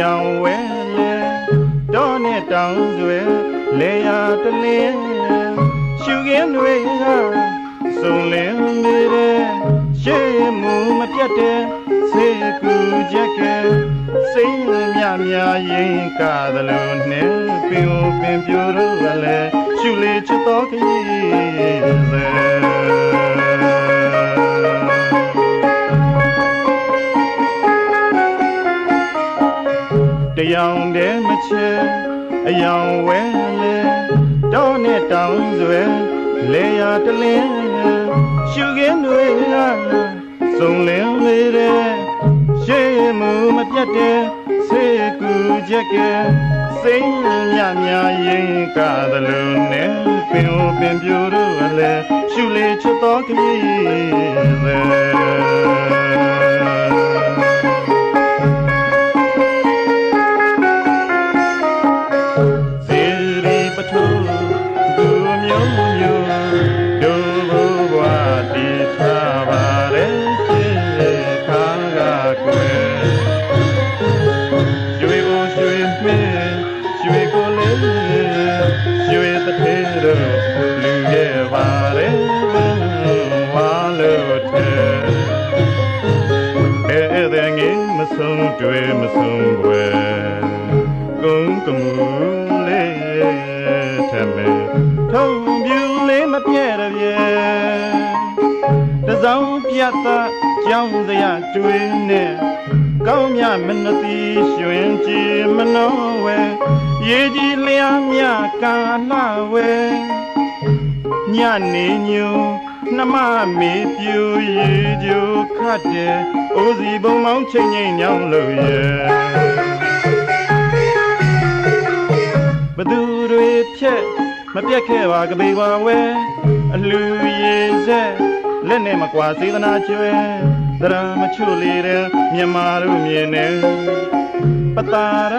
ယောင်ဝဲလဲတော့နဲ့တောင်းဆွဲလေယာတလင်းရှုခင်းတွေကစုံလင်းနေတဲ့ရှေးမှုမပြတ်တဲ့စေကူချက်ကစိတ်မြမြရင်ကားသလိုနဲ့ပင်ကိုပင်ပြိုတော့လဲရှုလေချစ်တော်ခရီး တယောင်တည်းမချေအယောင်ဝဲလေတော့နဲ့တောင်းဆွဲလေယာတလင်းရှုခင်းတွေကစုံလင်းလေတဲ့ရှေးမှုမပြတ်တဲ့စေကူချက်ကစိမ့်မြမြရင်ကားသလိုနဲ့ပင်ကိုပင်ပြိုတို့လည်းရှုလေချစ်တော်ခရီးပဲ ကကွယ်ရွှေကိုရွှေမင်းရွှေကိုလေးရွှေတထေတို့လူရဲ့ပါရဲဝါလို့တဲ့အဲ့ဒါငယ်မဆုံးတွေ့မဆုံးွယ်ကုန်းကမူလေးထမဲထုံပြူ ပြတ်သားကြောင်းစရာတွေ့နဲ့ကောင်းမြမနတိရွှင်ကြည်မနောဝဲရေကြီးလျားမြကာလှဝဲညနေညူနှမမေပြူရေကြိုခတ်တယ်အိုးစီပုံမောင်းချိန်ချိန်ညောင်းလို့ရဲ့ဘသူတွေဖြက်မပြက်ခဲ့ပါကပေပါဝဲအလူရေဆက် လက်နဲ့မကွာစေတနာကျွဲသရမချွလေတဲ့မြမတို့မြင်နေပတာရ